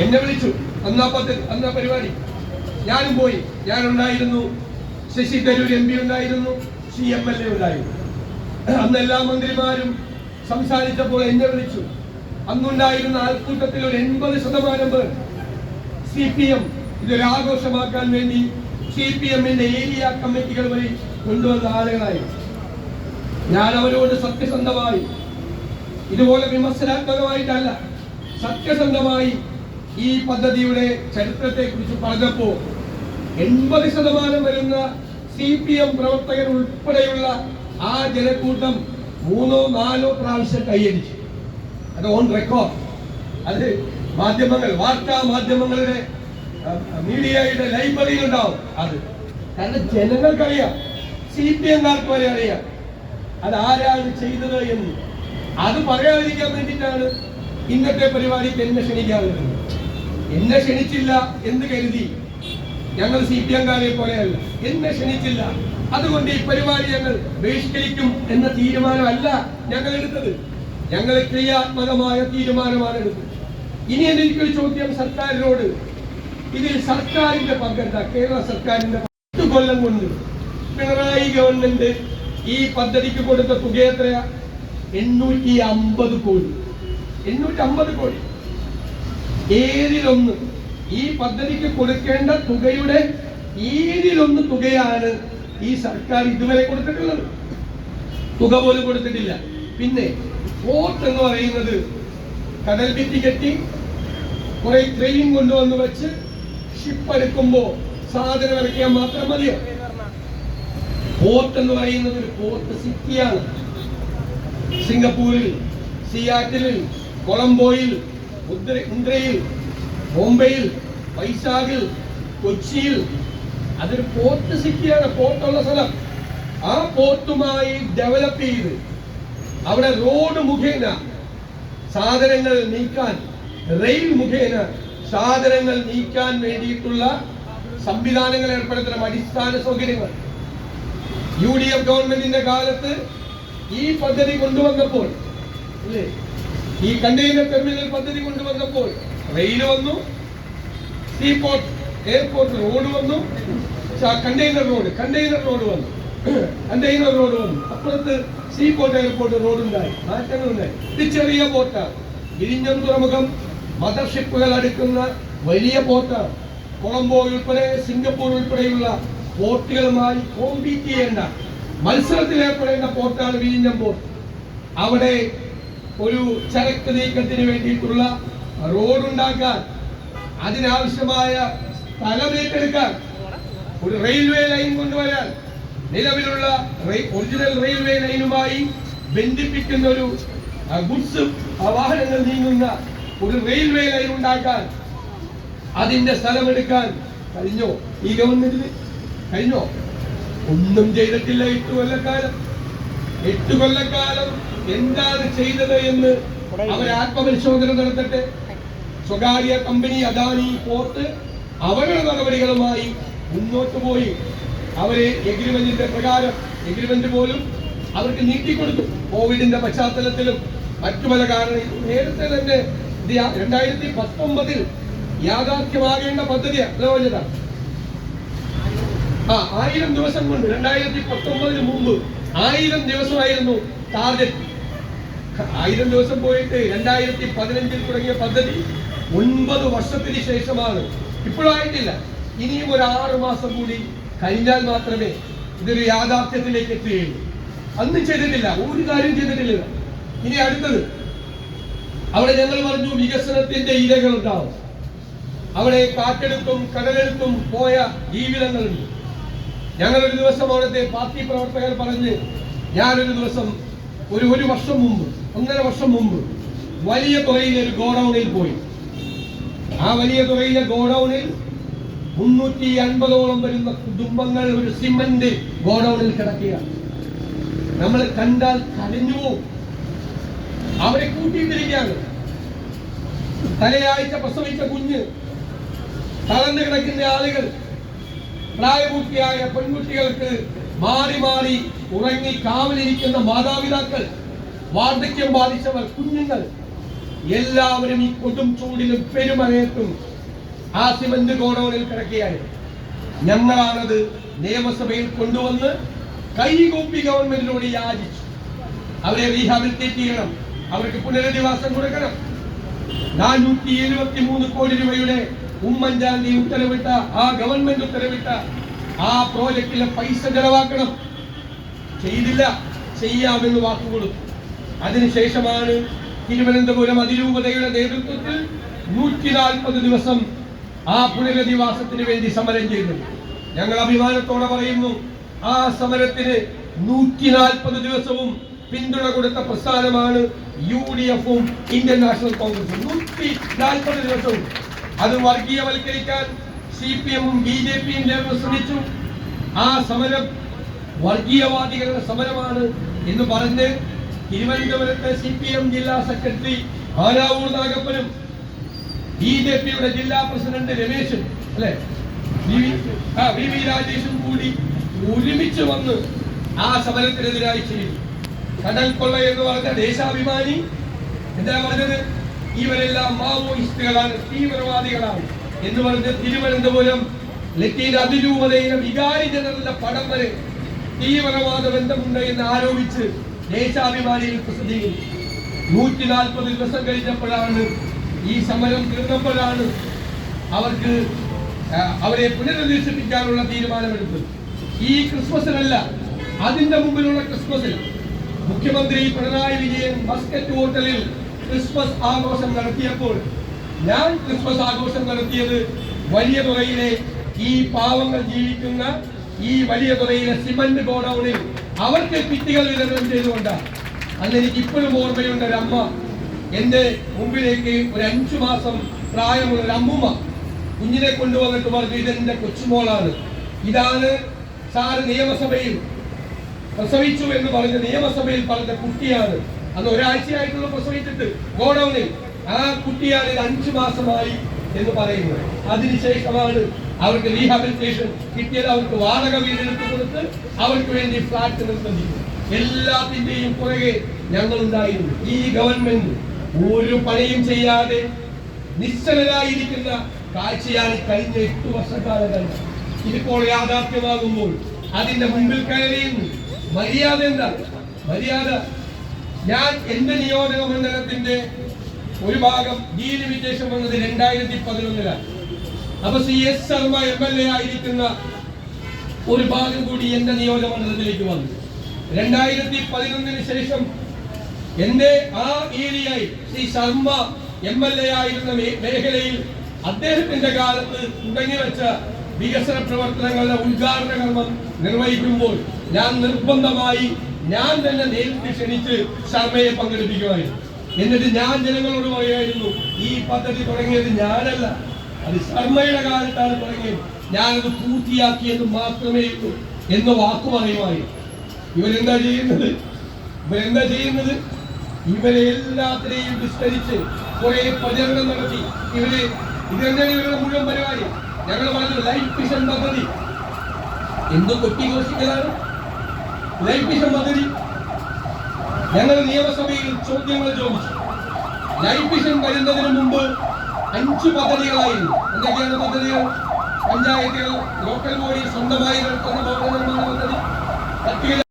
എന്നെ വിളിച്ചു. അന്നാ അന്ന അന്നാ പരിപാടി. ഞാനും പോയി. ഞാനുണ്ടായിരുന്നു. ശശി തരൂർ എം പി ഉണ്ടായിരുന്നു. സി എം എൽ എ ഉണ്ടായിരുന്നു. അന്ന് എല്ലാ മന്ത്രിമാരും സംസാരിച്ചപ്പോൾ എന്നെ വിളിച്ചു. അന്നുണ്ടായിരുന്ന ആൾക്കൂട്ടത്തിൽ ഒരു എൺപത് ശതമാനം പേർ സി പി എം ഇതൊരു ആഘോഷമാക്കാൻ വേണ്ടി സി പി എമ്മിന്റെ ഏരിയ കമ്മിറ്റികൾ വഴി കൊണ്ടുവന്ന ആളുകളായി ഞാൻ അവരോട് സത്യസന്ധമായി ഇതുപോലെ വിമർശനാത്മകമായിട്ടല്ല സത്യസന്ധമായി ഈ പദ്ധതിയുടെ ചരിത്രത്തെ കുറിച്ച് പറഞ്ഞപ്പോ എൺപത് ശതമാനം വരുന്ന സി പി എം പ്രവർത്തകർ ഉൾപ്പെടെയുള്ള ആ ജനക്കൂട്ടം മൂന്നോ നാലോ പ്രാവശ്യം കൈയടിച്ചു. അത് ഓൺ റെക്കോർഡ് അത് മാധ്യമങ്ങൾ വാർത്താ മാധ്യമങ്ങളുടെ മീഡിയയുടെ ലൈബ്രറിയിൽ ഉണ്ടാവും അത്. കാരണം ജനങ്ങൾക്കറിയാം സി പി എംകാർക്ക് വരെ അറിയാം അത് ആരാണ് ചെയ്തത് എന്ന്. അത് പറയാതിരിക്കാൻ വേണ്ടിയിട്ടാണ് ഇന്നത്തെ പരിപാടി എന്നെ ക്ഷണിക്കാറുള്ളത് എന്നെ ക്ഷണിച്ചില്ല എന്ന് കരുതി. ഞങ്ങൾ സി പി എംകാരെ പോലെയല്ല. എന്നെ ക്ഷണിച്ചില്ല. അതുകൊണ്ട് ഈ പരിപാടി ഞങ്ങൾ ബഹിഷ്കരിക്കും എന്ന തീരുമാനമല്ല ഞങ്ങൾ എടുത്തത്. ഞങ്ങൾ ക്രിയാത്മകമായ തീരുമാനമാണ് എടുത്തത്. ഇനി എനിക്കൊരു ചോദ്യം സർക്കാരിനോട്. ഇതിൽ സർക്കാരിന്റെ പങ്കെടുത്ത കേരള സർക്കാരിന്റെ പത്ത് കൊല്ലം കൊണ്ട് പിണറായി ഗവൺമെന്റ് ഈ പദ്ധതിക്ക് കൊടുത്ത തുക എത്രയാ? എണ്ണൂറ്റി അമ്പത് കോടി. എണ്ണൂറ്റി അമ്പത് കോടി. ഏതിലൊന്ന്? ഈ പദ്ധതിക്ക് കൊടുക്കേണ്ട തുകയുടെ ഏതിലൊന്ന് തുകയാണ് ഈ സർക്കാർ ഇതുവരെ കൊടുത്തിട്ടുള്ളത്? തുക പോലും കൊടുത്തിട്ടില്ല. പിന്നെ പോർട്ട് എന്ന് പറയുന്നത് കടൽ ഭിത്തി കെട്ടി കുറെ ട്രെയിൻ കൊണ്ടുവന്ന് വെച്ച് ഷിപ്പ് എടുക്കുമ്പോ സാധനം ഇറക്കിയാൽ മാത്രം മതിയോ? പോർട്ട് എന്ന് പറയുന്നത് ഒരു പോർട്ട് സിറ്റിയാണ് സിംഗപ്പൂരിൽ സിയാറ്റിലിൽ കൊളംബോയിൽ മുന്ദ്രയിൽ ബോംബെയിൽ വൈശാഖിൽ കൊച്ചിയിൽ. അതൊരു പോർട്ട് സിറ്റിയാണ് പോർട്ടുള്ള സ്ഥലം. ആ പോർട്ടുമായി ഡെവലപ്പ് ചെയ്ത് അവിടെ റോഡ് മുഖേന സാധനങ്ങൾ നീക്കാൻ റെയിൽ മുഖേന സാധനങ്ങൾ നീക്കാൻ വേണ്ടിയിട്ടുള്ള സംവിധാനങ്ങൾ ഏർപ്പെടുത്തണം. അടിസ്ഥാന സൗകര്യങ്ങൾ. യു ഡി എഫ് ഗവൺമെന്റിന്റെ കാലത്ത് ഈ പദ്ധതി കൊണ്ടുവന്നപ്പോൾ ഇല്ലേ ഈ കണ്ടെയ്നർ ടെർമിനൽ പദ്ധതി കൊണ്ടുവന്നപ്പോൾ റെയിൽ വന്നു സീപോർട്ട് എയർപോർട്ട് റോഡ് വന്നു കണ്ടെയ്നർ റോഡ് കണ്ടെയ്നർ റോഡ് വന്നു. കണ്ടെയ്നർ റോഡ് വന്നു. അപ്പുറത്ത് സീപോർട്ട് എയർപോർട്ട് റോഡ് ഉണ്ടായി മാറ്റങ്ങൾ ഉണ്ടായി ഇത് ചെറിയ പോർട്ടാണ് വിരിഞ്ഞം തുറമുഖം മദർഷിപ്പുകൾ അടുക്കുന്ന വലിയ പോർട്ടാണ് കൊളംബോ ഉൾപ്പെടെ സിംഗപ്പൂർ ഉൾപ്പെടെയുള്ള പോർട്ടുകളുമായി കോമ്പീറ്റ് ചെയ്യേണ്ട മത്സരത്തിൽ ഏർപ്പെടേണ്ട പോർട്ടാണ് വിഴിഞ്ഞം പോർട്ട് അവിടെ ഒരു ചരക്ക് നീക്കത്തിന് വേണ്ടിയിട്ടുള്ള റോഡ് ഉണ്ടാക്കാൻ അതിനാവശ്യമായ സ്ഥലം ഏറ്റെടുക്കാൻ ഒരു റെയിൽവേ ലൈൻ കൊണ്ടുവരാൻ നിലവിലുള്ള ഒറിജിനൽ റെയിൽവേ ലൈനുമായി ബന്ധിപ്പിക്കുന്ന ഒരു ഗുഡ്സ് വാഹനങ്ങൾ നീങ്ങുന്ന ഒരു റെയിൽവേ ലൈൻ ഉണ്ടാക്കാൻ അതിന്റെ സ്ഥലമെടുക്കാൻ കഴിഞ്ഞോ? ഈ ഗവൺമെന്റിന് കഴിഞ്ഞോ? ഒന്നും ചെയ്തിട്ടില്ല എട്ട് കൊല്ലക്കാലം എട്ട് കൊല്ലക്കാലം എന്താണ് ചെയ്തത് എന്ന് അവർ ആത്മപരിശോധന നടത്തട്ടെ. സ്വകാര്യ കമ്പനി അദാനി പോർട്ട് അവരുടെ നടപടികളുമായി മുന്നോട്ട് പോയി. അവരെ എഗ്രിമെന്റിന്റെ പ്രകാരം എഗ്രിമെന്റ് പോലും അവർക്ക് നീട്ടിക്കൊടുത്തു. കോവിഡിന്റെ പശ്ചാത്തലത്തിലും മറ്റു പല കാരണങ്ങളും. നേരത്തെ തന്നെ രണ്ടായിരത്തി പത്തൊമ്പതിൽ യാഥാർത്ഥ്യമാകേണ്ട പ്രയോജന ആ ആയിരം ദിവസം കൊണ്ട് രണ്ടായിരത്തി പത്തൊമ്പതിന് മുമ്പ് ആയിരം ദിവസമായിരുന്നു ടാർഗറ്റ് ആയിരം ദിവസം പോയിട്ട് രണ്ടായിരത്തി പതിനഞ്ചിൽ തുടങ്ങിയ പദ്ധതി ഒൻപത് വർഷത്തിന് ശേഷമാണ്. ഇപ്പോഴായിട്ടില്ല. ഇനിയും ഒരു ആറ് മാസം കൂടി കഴിഞ്ഞാൽ മാത്രമേ ഇതൊരു യാഥാർത്ഥ്യത്തിലേക്ക് എത്തുകയുള്ളൂ. അന്ന് ചെയ്തിട്ടില്ല. ഒരു കാര്യം ചെയ്തിട്ടില്ല. ഇനി അടുത്തത്. അവിടെ ഞങ്ങൾ പറഞ്ഞു വികസനത്തിന്റെ ഇരകൾ ഉണ്ടാവും അവിടെ കാറ്റെടുത്തും കടലെടുത്തും പോയ ജീവിതങ്ങളുണ്ട്. ഞങ്ങൾ ഒരു ദിവസം അവിടുത്തെ പാർട്ടി പ്രവർത്തകർ പറഞ്ഞ് ഞാനൊരു ദിവസം ഒരു ഒരു വർഷം മുമ്പ് ഒന്നര വർഷം മുമ്പ് വലിയ തുകയിൽ ഒരു ഗോഡൌണിൽ പോയി. ആ വലിയ തുകയിലെ ഗോഡൌണിൽ മുന്നൂറ്റി അൻപതോളം വരുന്ന കുടുംബങ്ങൾ ഒരു സിമന്റ് ഗോഡൌണിൽ കിടക്കുകയാണ്. നമ്മൾ കണ്ടാൽ കരഞ്ഞു പോകും അവരെ കൂട്ടിയിട്ടിരിക്കുകയാണ്. തലയാഴ്ച പ്രസവിച്ച കുഞ്ഞ് തളർന്നു കിടക്കുന്ന ആളുകൾ പ്രായപൂർത്തിയായ പെൺകുട്ടികൾക്ക് മാറി മാറി ഉറങ്ങി കാവലിരിക്കുന്ന മാതാപിതാക്കൾ വാർദ്ധക്യം ബാധിച്ചവർ കുഞ്ഞുങ്ങൾ എല്ലാവരും ഈ കൊടും ചൂടിലും പെരുമഴയത്തും ആ സിമന്റ് ഗോഡൌണിൽ കിടക്കുകയായിരുന്നു. ഞങ്ങളാണത് നിയമസഭയിൽ കൊണ്ടുവന്ന് കൈകൂപ്പി ഗവൺമെന്റിനോട് യാചിച്ചു. അവരെ റീഹാബിലിറ്റേറ്റ് ചെയ്യണം അവർക്ക് പുനരധിവാസം കൊടുക്കണം. നാനൂറ്റി എഴുപത്തി മൂന്ന് കോടി രൂപയുടെ ഉമ്മൻചാണ്ടി ഉത്തരവിട്ട ആ ഗവൺമെന്റ് ഉത്തരവിട്ട ആ പ്രോജക്റ്റിലെ പൈസ ചെലവാക്കണം. ചെയ്തില്ല ചെയ്യാമെന്ന് വാക്കുകൊടുത്തു. അതിനുശേഷമാണ് തിരുവനന്തപുരം അതിരൂപതയുടെ നേതൃത്വത്തിൽ നൂറ്റി നാൽപ്പത് ദിവസം ആ പുനരധിവാസത്തിന് വേണ്ടി സമരം ചെയ്തത്. ഞങ്ങൾ അഭിമാനത്തോടെ പറയുന്നു ആ സമരത്തിന് നൂറ്റി നാൽപ്പത് ദിവസവും പിന്തുണ കൊടുത്ത പ്രസ്ഥാനമാണ് യു ഡി എഫും ഇന്ത്യൻ നാഷണൽ കോൺഗ്രസും. നൂറ്റി നാൽപ്പത് ദിവസവും അത് വർഗീയവൽക്കരിക്കാൻ സി പി എമ്മും ബി ജെ പിയും ചേർന്ന് ശ്രമിച്ചു. ആ സമരം വർഗീയവാദികളുടെ സമരമാണ് എന്ന് പറഞ്ഞ് തിരുവനന്തപുരത്തെ സി പി എം ജില്ലാ സെക്രട്ടറി ആരാവൂർ നാഗപ്പനും ബി ജെ പിയുടെ ജില്ലാ പ്രസിഡന്റ് രമേശും അല്ലെ? വി വി- രാജേഷും കൂടി ഒരുമിച്ച് വന്ന് ആ സമരത്തിനെതിരായി ചെയ്തു കടൽ കൊള്ള എന്ന് പറഞ്ഞ ദേശാഭിമാനി എന്താ പറഞ്ഞത്? ഇവരെല്ലാം മാവോയിസ്റ്റുകളാണ് തീവ്രവാദികളാണ് എന്ന് പറഞ്ഞ് തിരുവനന്തപുരം ലത്തീൻ അതിരൂപതയിലെ വികാരി ജനറലിന്റെ പടം വരെ തീവ്രവാദ ബന്ധമുണ്ട് എന്ന് ആരോപിച്ച് ദേശാഭിമാനിയിൽ പ്രസിദ്ധീകരിച്ചു. നൂറ്റി നാൽപ്പത് ദിവസം കഴിഞ്ഞപ്പോഴാണ് ഈ സമരം തീർന്നപ്പോഴാണ് അവർക്ക് അവരെ പുനരധിവസിപ്പിക്കാനുള്ള തീരുമാനമെടുത്തത്. ഈ ക്രിസ്മസിനല്ല അതിന്റെ മുമ്പിലുള്ള ക്രിസ്മസിൽ മുഖ്യമന്ത്രി പിണറായി വിജയൻ മസ്കറ്റ് ഹോട്ടലിൽ ക്രിസ്മസ് ആഘോഷം നടത്തിയപ്പോൾ ഞാൻ ക്രിസ്മസ് ആഘോഷം നടത്തിയത് വലിയ തുറയിലെ ഈ പാവങ്ങൾ ജീവിക്കുന്ന ഈ വലിയ തുറയിലെ സിമന്റ് ഗോഡൌണിൽ അവർക്ക് കിറ്റുകൾ വിതരണം ചെയ്തുകൊണ്ടാണ്. അന്ന് എനിക്ക് ഇപ്പോഴും ഓർമ്മയുണ്ട് ഒരു അമ്മ എന്റെ മുമ്പിലേക്ക് ഒരു അഞ്ചു മാസം പ്രായമുള്ള ഒരു അമ്മൂമ്മ കുഞ്ഞിനെ കൊണ്ടുവന്നിട്ട് പറഞ്ഞു ഇതെന്റെ കൊച്ചുമോളാണ്. ഇതാണ് സാറ് നിയമസഭയിൽ പ്രസവിച്ചു എന്ന് പറഞ്ഞ് നിയമസഭയിൽ പറഞ്ഞ കുട്ടിയാണ്. അന്ന് ഒരാഴ്ചയായിട്ടുള്ള പ്രസവിച്ചിട്ട് ഗോഡൌണിൽ ആ കുട്ടിയാണ് ഇത് അഞ്ചു മാസമായി എന്ന് പറയുന്നത്. അതിനുശേഷമാണ് അവർക്ക് റീഹാബിലിറ്റേഷൻ കിട്ടിയത്. അവർക്ക് വാടക വീടെടുത്ത് കൊടുത്ത് അവർക്ക് വേണ്ടി ഫ്ലാറ്റ് നിർബന്ധിക്കും എല്ലാത്തിന്റെയും പുറകെ ഞങ്ങൾ ഉണ്ടായിരുന്നു ഈ ഗവൺമെന്റ് ഒരു പണിയും ചെയ്യാതെ നിശ്ചലരായിരിക്കുന്ന കാഴ്ചയാണ് കഴിഞ്ഞ എട്ട് വർഷക്കാലം ഇതിപ്പോൾ യാഥാർത്ഥ്യമാകുമ്പോൾ അതിന്റെ മുമ്പിൽ കയറിയുന്നു മര്യാദ എന്താ മര്യാദ ഞാൻ എന്റെ നിയോജക മണ്ഡലത്തിന്റെ ഒരു ഭാഗം ഡീലിമിറ്റേഷൻ വന്നത് രണ്ടായിരത്തി പതിനൊന്നിലാണ് അപ്പൊ C S Sharma M L A ആയിരിക്കുന്ന ഒരു ഭാഗം കൂടി എന്റെ നിയോജക മണ്ഡലത്തിലേക്ക് വന്നു. രണ്ടായിരത്തി പതിനൊന്നിന് ശേഷം എന്റെ ആ ഏരിയയിൽ Shri Sharma M L A ആയിരുന്ന മേഖലയിൽ അദ്ദേഹത്തിന്റെ കാലത്ത് തുടങ്ങി വെച്ച വികസന പ്രവർത്തനങ്ങളുടെ ഉദ്ഘാടന കർമ്മം നിർവഹിക്കുമ്പോൾ ഞാൻ നിർബന്ധമായി ഞാൻ തന്നെ നേരിട്ട് ക്ഷണിച്ച് ശർമ്മയെ പങ്കെടുപ്പിക്കുമായിരുന്നു. എന്നിട്ട് ഞാൻ ജനങ്ങളോട് പറയുമായിരുന്നു ഈ പദ്ധതി തുടങ്ങിയത് ഞാനല്ല അത് ശർമ്മയുടെ കാലത്താണ് തുടങ്ങിയത്. ഞാനത് പൂർത്തിയാക്കിയത് മാത്രമേ ഉള്ളൂ എന്ന് വാക്കു പറയുമായിരുന്നു. ഇവരെന്താ ചെയ്യുന്നത്? ഇവരെന്താ ചെയ്യുന്നത്? ഇവരെ എല്ലാത്തിനെയും വിസ്തരിച്ച് കുറെ പ്രചരണം നടത്തി. ഇവരെ ഇതെങ്ങനെ ഇവരുടെ മുഴുവൻ പരിപാടി? ഞങ്ങൾ പറഞ്ഞു ലൈഫ് മിഷൻ പദ്ധതി. എന്ത് കൊട്ടിഘോഷിക്കലാണ് ലൈഫ് മിഷൻ പദ്ധതി ഞങ്ങൾ നിയമസഭയിൽ ചോദ്യങ്ങൾ ചോദിച്ചു. ലൈഫ് മിഷൻ വരുന്നതിന് മുമ്പ് അഞ്ച് പദ്ധതികളായിരുന്നു എന്തൊക്കെയാണ് പദ്ധതികൾ? പഞ്ചായത്തുകൾ ലോക്കൽ ബോഡി സ്വന്തമായി ഭവന നിർമ്മാണ പദ്ധതി